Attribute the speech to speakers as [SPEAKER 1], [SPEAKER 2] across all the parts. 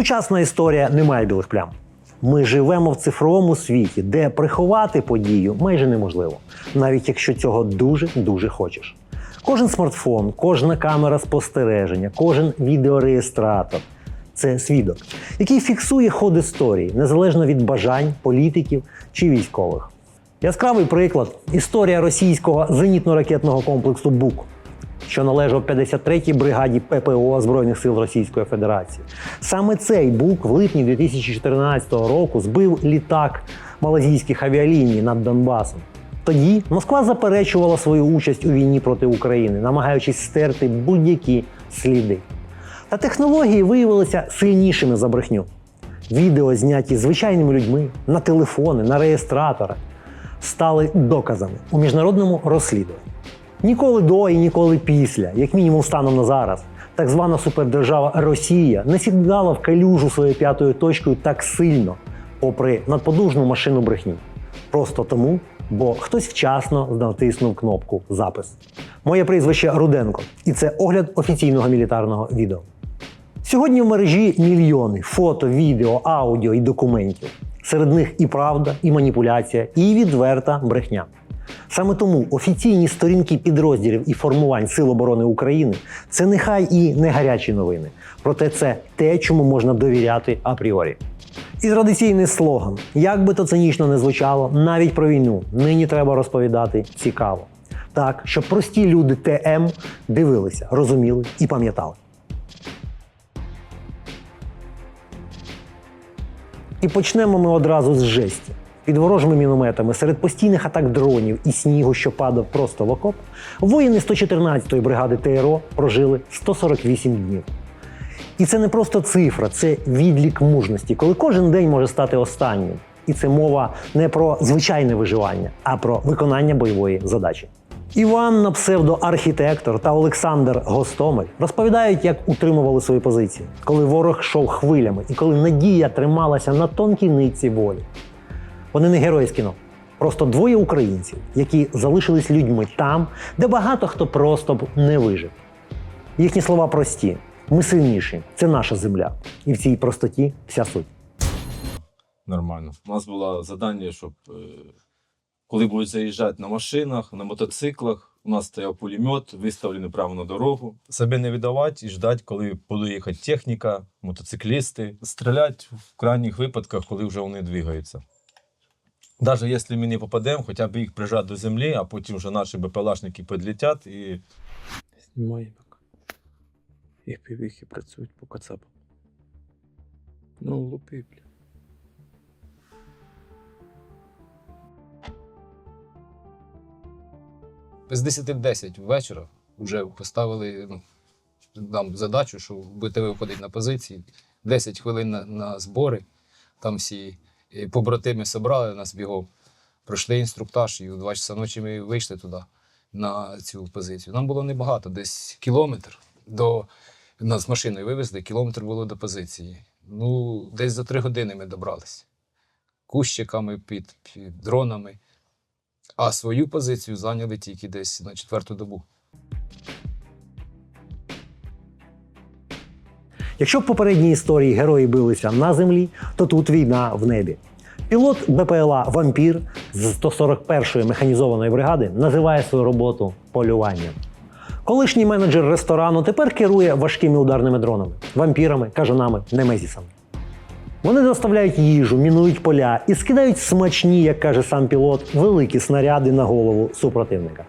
[SPEAKER 1] Сучасна історія не має білих плям. Ми живемо в цифровому світі, де приховати подію майже неможливо, навіть якщо цього дуже дуже хочеш. Кожен смартфон, кожна камера спостереження, кожен відеореєстратор це свідок, який фіксує ход історії незалежно від бажань політиків чи військових. Яскравий приклад історія російського зенітно-ракетного комплексу БУК, що належав 53-й бригаді ППО Збройних сил Російської Федерації. Саме цей БУК в липні 2014 року збив літак малазійських авіаліній над Донбасом. Тоді Москва заперечувала свою участь у війні проти України, намагаючись стерти будь-які сліди. Та технології виявилися сильнішими за брехню. Відео, зняті звичайними людьми на телефони, на реєстратори, стали доказами у міжнародному розслідуванні. Ніколи до і ніколи після, як мінімум станом на зараз, так звана супердержава Росія не сідала в калюжу своєю п'ятою точкою так сильно, попри надподужну машину брехні. Просто тому, бо хтось вчасно натиснув кнопку Запис. Моє прізвище Руденко, і це огляд офіційного мілітарного відео. Сьогодні в мережі мільйони фото, відео, аудіо і документів. Серед них і правда, і маніпуляція, і відверта брехня. Саме тому офіційні сторінки підрозділів і формувань Сил оборони України це нехай і не гарячі новини. Проте це те, чому можна довіряти апріорі. І традиційний слоган: як би то цинічно не звучало, навіть про війну нині треба розповідати цікаво. Так, щоб прості люди ТМ дивилися, розуміли і пам'ятали. І почнемо ми одразу з жесті. Під ворожими мінометами, серед постійних атак дронів і снігу, що падав просто в окоп, воїни 114-ї бригади ТРО прожили 148 днів. І це не просто цифра, це відлік мужності, коли кожен день може стати останнім. І це мова не про звичайне виживання, а про виконання бойової задачі. Іван псевдоархітектор та Олександр Гостомель розповідають, як утримували свої позиції, коли ворог йшов хвилями і коли надія трималася на тонкій нитці волі. Вони не герої з кіно. Просто двоє українців, які залишились людьми там, де багато хто просто б не вижив. Їхні слова прості: ми сильніші, це наша земля. І в цій простоті вся суть.
[SPEAKER 2] Нормально. У нас було завдання, щоб е, коли будуть заїжджати на машинах, на мотоциклах, у нас стояв пулемет, виставлений прямо на дорогу. Себе не віддавати і ждати, коли буде їхати техніка, мотоциклісти. Стріляти в крайніх випадках, коли вже вони двигаються. Навіть якщо ми не попадемо, хоча б їх прижати до землі, а потім вже наші БПЛАшники підлетять і
[SPEAKER 3] Знімаємо. Їх півіхи працюють по кацапам. Ну, лупи, бля.
[SPEAKER 4] Без 10-10 вечора вже поставили ну, нам задачу, що будете виходити на позиції. 10 хвилин на, на збори. Там всі е, побратими зібрали нас бігом. Пройшли інструктаж, і у 2 часа ночі ми вийшли туди, на цю позицію. Нам було небагато, десь кілометр до нас машиною вивезли, кілометр було до позиції. Ну, десь за три години ми добрались. Кущиками під, під дронами. А свою позицію зайняли тільки десь на четверту добу.
[SPEAKER 1] Якщо в попередній історії герої билися на землі, то тут війна в небі. Пілот БПЛА Вампір з 141-ї механізованої бригади називає свою роботу полюванням. Колишній менеджер ресторану тепер керує важкими ударними дронами, вампірами, кажанами, немезісами. Вони доставляють їжу, мінують поля і скидають смачні, як каже сам пілот, великі снаряди на голову супротивника.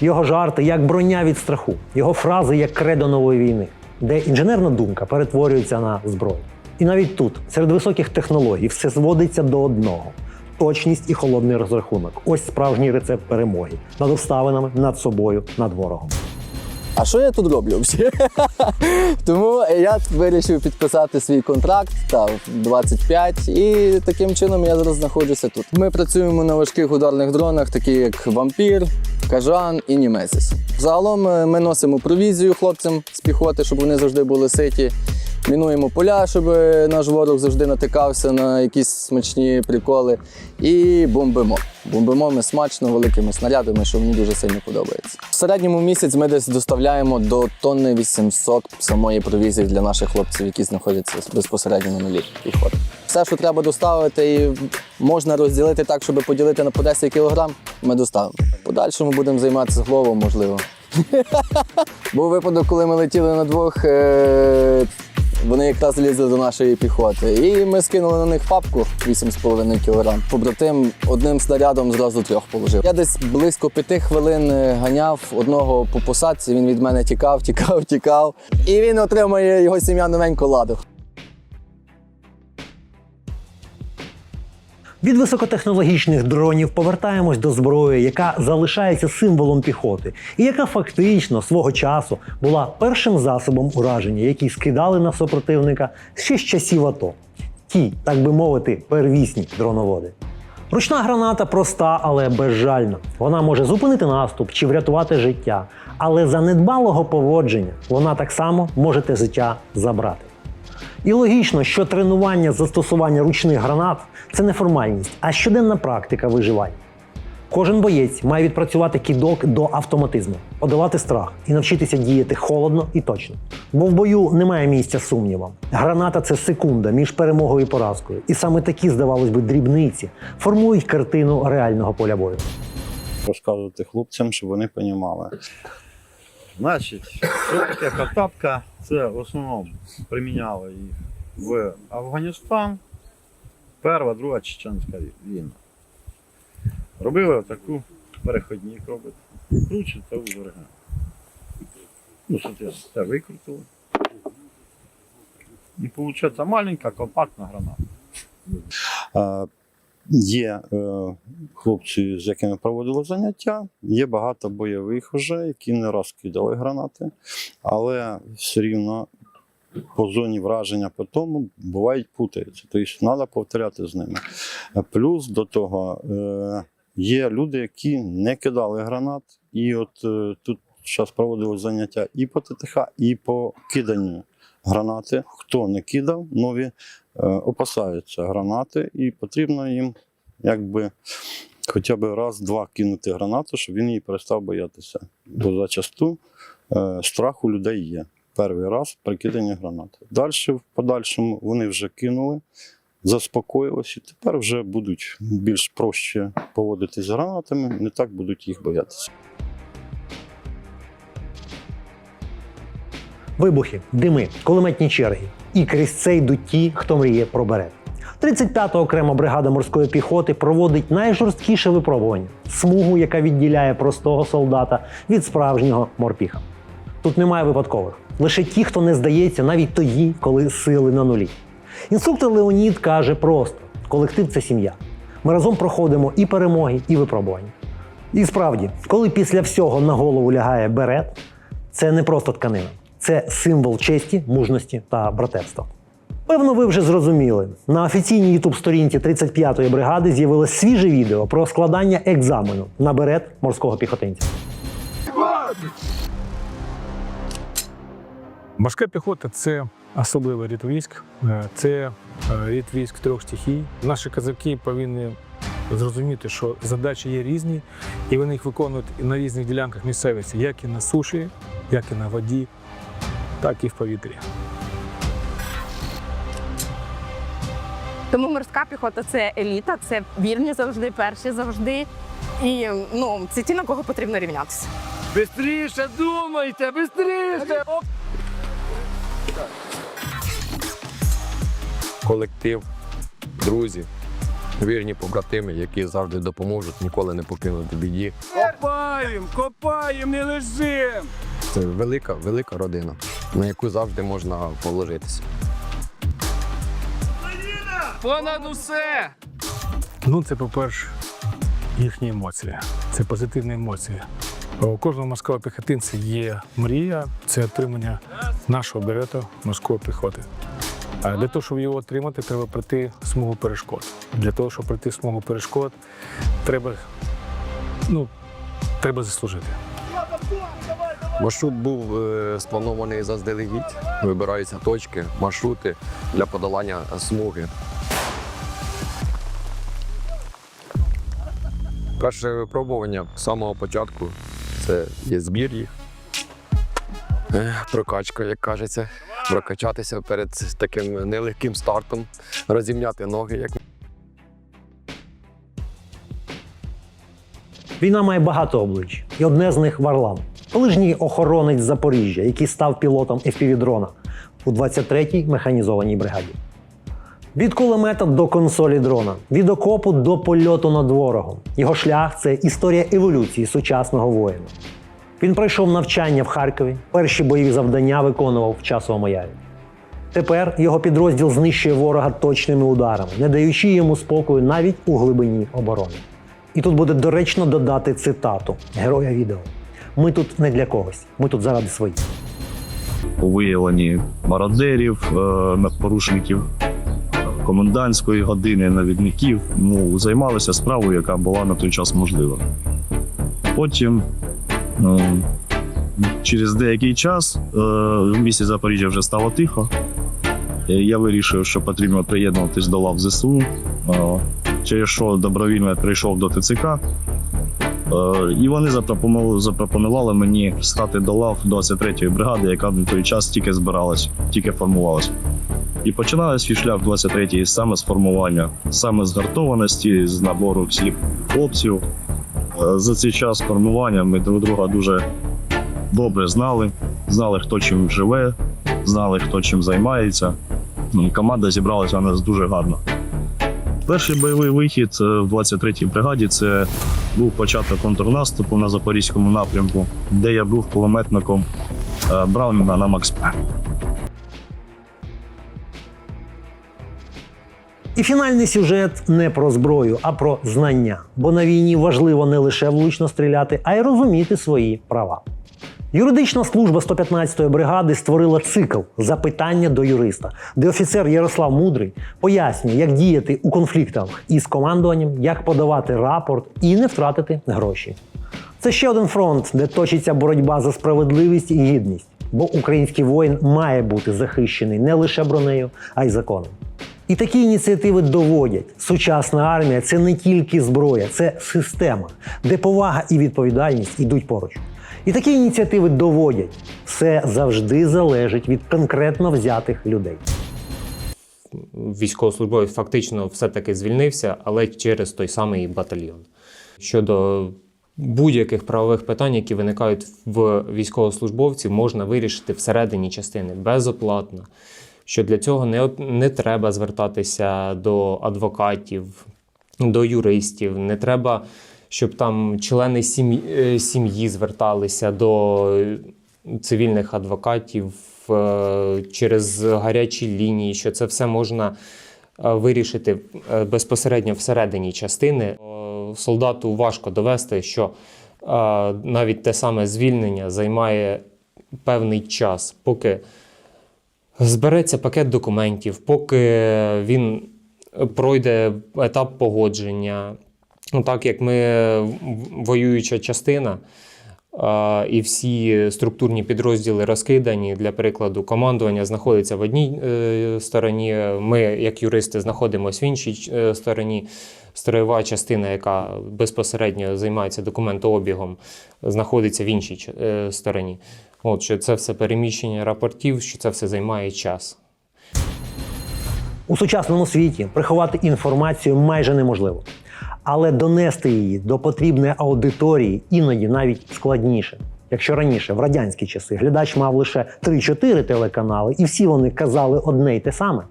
[SPEAKER 1] Його жарти як броня від страху, його фрази як кредо нової війни, де інженерна думка перетворюється на зброю. І навіть тут, серед високих технологій, все зводиться до одного: точність і холодний розрахунок. Ось справжній рецепт перемоги над обставинами, над собою, над ворогом.
[SPEAKER 5] А що я тут роблю? Тому я вирішив підписати свій контракт та в 25 і таким чином я зараз знаходжуся тут. Ми працюємо на важких ударних дронах, такі як вампір, кажан і німезіс. Загалом е, ми носимо провізію хлопцям з піхоти, щоб вони завжди були ситі. Мінуємо поля, щоб наш ворог завжди натикався на якісь смачні приколи. І бомбимо. Бомбимо ми смачно великими снарядами, що мені дуже сильно подобається. В середньому місяць ми десь доставляємо до тонни 800 самої провізії для наших хлопців, які знаходяться безпосередньо на нулі піхоти. Все, що треба доставити, і можна розділити так, щоб поділити на по 10 кілограм, ми доставимо. Подальшому будемо займатися головом, можливо. Був випадок, коли ми летіли на двох. Е- вони якраз лізли до нашої піхоти. І ми скинули на них папку 8,5 кг. Побратим одним снарядом зразу трьох положив. Я десь близько п'яти хвилин е, ганяв одного по посадці. Він від мене тікав, тікав, тікав. І він отримує його сім'я новеньку ладу.
[SPEAKER 1] Від високотехнологічних дронів повертаємось до зброї, яка залишається символом піхоти, і яка фактично свого часу була першим засобом ураження, який скидали на супротивника ще з часів АТО. Ті, так би мовити, первісні дроноводи. Ручна граната проста, але безжальна. Вона може зупинити наступ чи врятувати життя, але за недбалого поводження вона так само може те життя забрати. І логічно, що тренування застосування ручних гранат це не формальність, а щоденна практика виживання. Кожен боєць має відпрацювати кідок до автоматизму, подолати страх і навчитися діяти холодно і точно. Бо в бою немає місця сумнівам. Граната це секунда між перемогою і поразкою. І саме такі, здавалось би, дрібниці формують картину реального поля бою.
[SPEAKER 6] розказувати хлопцям, щоб вони розуміли.
[SPEAKER 7] Значить, що таке картапка? Це в основному приміняли їх в Афганістан, Перша, Друга Чеченська війна. Робили таку переходник робити. Кручиться у берега. Ну, соответственно, це викрутили. І виходить маленька компактна граната.
[SPEAKER 6] Є е, хлопці, з якими проводили заняття, є багато бойових вже, які не раз кидали гранати, але все рівно по зоні враження по тому бувають путаються. Тобто треба повторяти з ними. Плюс до того е, є люди, які не кидали гранат, і от е, тут зараз проводили заняття і по ТТХ, і по киданню гранати. Хто не кидав, нові е, опасаються гранати, і потрібно їм якби хоча б раз-два кинути гранату, щоб він її перестав боятися. Бо зачасту е, страх у людей є. Перший раз при киданні гранати. Далі, в подальшому, вони вже кинули, заспокоїлися, і тепер вже будуть більш проще поводитись з гранатами, не так будуть їх боятися.
[SPEAKER 1] Вибухи, дими, кулеметні черги. І крізь це йдуть ті, хто мріє про берет. 35-та окрема бригада морської піхоти проводить найжорсткіше випробування смугу, яка відділяє простого солдата від справжнього морпіха. Тут немає випадкових. Лише ті, хто не здається навіть тоді, коли сили на нулі. Інструктор Леонід каже просто: колектив це сім'я. Ми разом проходимо і перемоги, і випробування. І справді, коли після всього на голову лягає берет, це не просто тканина, це символ честі, мужності та братерства. Певно, ви вже зрозуміли. На офіційній youtube сторінці 35-ї бригади з'явилось свіже відео про складання екзамену на берет морського піхотинця.
[SPEAKER 8] Морська піхота це особливий рід військ, е, це е, рід військ трьох стихій. Наші козаки повинні зрозуміти, що задачі є різні, і вони їх виконують на різних ділянках місцевості, як і на суші, як і на воді, так і в повітрі.
[SPEAKER 9] Тому морська піхота це еліта, це вірні завжди, перші завжди. І ну, це ті, на кого потрібно рівнятися.
[SPEAKER 3] Бистріше думайте, бистріше!
[SPEAKER 10] колектив, друзі, вірні побратими, які завжди допоможуть, ніколи не покинуть в біді.
[SPEAKER 3] Копаєм, копаєм, не лежим!
[SPEAKER 10] Це велика, велика родина, на яку завжди можна положитися.
[SPEAKER 3] Понад усе!
[SPEAKER 8] Ну, це, по-перше, їхні емоції. Це позитивні емоції. У кожного морського піхотинця є мрія це отримання нашого берета морської піхоти. А для того, щоб його отримати, треба пройти смугу перешкод. Для того, щоб пройти смугу перешкод, треба, ну, треба заслужити.
[SPEAKER 10] Маршрут був е, спланований заздалегідь. Вибираються точки, маршрути для подолання смуги. Перше випробування з самого початку це є збір їх. Е, Прокачка, як кажеться, прокачатися перед таким нелегким стартом, розімняти ноги, як
[SPEAKER 1] Війна має багато облич, і одне з них Варлам, колишній охоронець Запоріжжя, який став пілотом FPV-дрона у 23-й механізованій бригаді. Від кулемета до консолі дрона, від окопу до польоту над ворогом. Його шлях це історія еволюції сучасного воїна. Він пройшов навчання в Харкові, перші бойові завдання виконував в часовому ярі. Тепер його підрозділ знищує ворога точними ударами, не даючи йому спокою навіть у глибині оборони. І тут буде доречно додати цитату героя відео: Ми тут не для когось, ми тут заради своїх.
[SPEAKER 11] у виявленні мародерів, е, порушників комендантської години, навідників. Ну, займалися справою, яка була на той час можлива. Потім, е, через деякий час, е, в місті Запоріжжя вже стало тихо. Я вирішив, що потрібно приєднуватись до лав ЗСУ, через що добровільно прийшов до ТЦК. Е, І вони запропонували, запропонували мені стати до лав 23-ї бригади, яка на той час тільки збиралась, тільки формувалась. І починає свій шлях 23-й саме з формування, саме з гартованості, з набору всіх хлопців. Е, За цей час формування ми друг друга дуже добре знали, знали, хто чим живе, знали, хто чим займається. Команда зібралася у нас дуже гарно. Перший бойовий вихід е, в 23-й бригаді це був початок контрнаступу на запорізькому напрямку, де я був кулеметником е, Браунінга на Макс.
[SPEAKER 1] І фінальний сюжет не про зброю, а про знання. Бо на війні важливо не лише влучно стріляти, а й розуміти свої права. Юридична служба 115-ї бригади створила цикл запитання до юриста, де офіцер Ярослав Мудрий пояснює, як діяти у конфліктах із командуванням, як подавати рапорт і не втратити гроші. Це ще один фронт, де точиться боротьба за справедливість і гідність, бо український воїн має бути захищений не лише бронею, а й законом. І такі ініціативи доводять, сучасна армія це не тільки зброя, це система, де повага і відповідальність ідуть поруч. І такі ініціативи доводять, все завжди залежить від конкретно взятих людей.
[SPEAKER 12] військовослужбовець фактично все-таки звільнився, але через той самий батальйон. Щодо будь-яких правових питань, які виникають в військовослужбовців, можна вирішити всередині частини безоплатно. Що для цього не, не треба звертатися до адвокатів, до юристів, не треба, щоб там члени сім'ї, е, сім'ї зверталися до цивільних адвокатів е, через гарячі лінії, що це все можна е, вирішити безпосередньо всередині частини. Солдату важко довести, що навіть те саме звільнення займає певний час, поки збереться пакет документів, поки він пройде етап погодження. Ну, так як ми воююча частина, і всі структурні підрозділи розкидані. Для прикладу, командування знаходиться в одній е, стороні. Ми, як юристи, знаходимося в іншій е, стороні. Строєва частина, яка безпосередньо займається документообігом, знаходиться в іншій е, стороні. От що це все переміщення рапортів, що це все займає час.
[SPEAKER 1] У сучасному світі приховати інформацію майже неможливо. Але донести її до потрібної аудиторії іноді навіть складніше. Якщо раніше, в радянські часи, глядач мав лише 3-4 телеканали, і всі вони казали одне й те саме,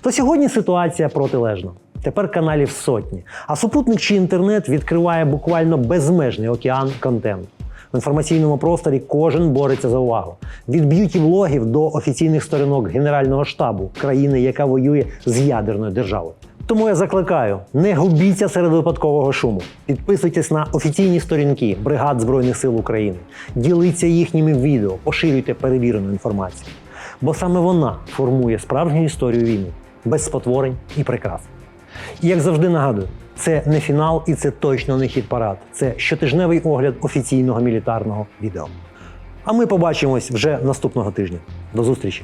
[SPEAKER 1] то сьогодні ситуація протилежна. Тепер каналів сотні, а супутник чи інтернет відкриває буквально безмежний океан контенту. В інформаційному просторі кожен бореться за увагу. Від б'юті-блогів до офіційних сторінок Генерального штабу країни, яка воює з ядерною державою. Тому я закликаю: не губіться серед випадкового шуму. Підписуйтесь на офіційні сторінки бригад Збройних сил України, діліться їхніми відео, поширюйте перевірену інформацію. Бо саме вона формує справжню історію війни без спотворень і прикрас. І як завжди нагадую, це не фінал і це точно не хід парад. Це щотижневий огляд офіційного мілітарного відео. А ми побачимось вже наступного тижня. До зустрічі!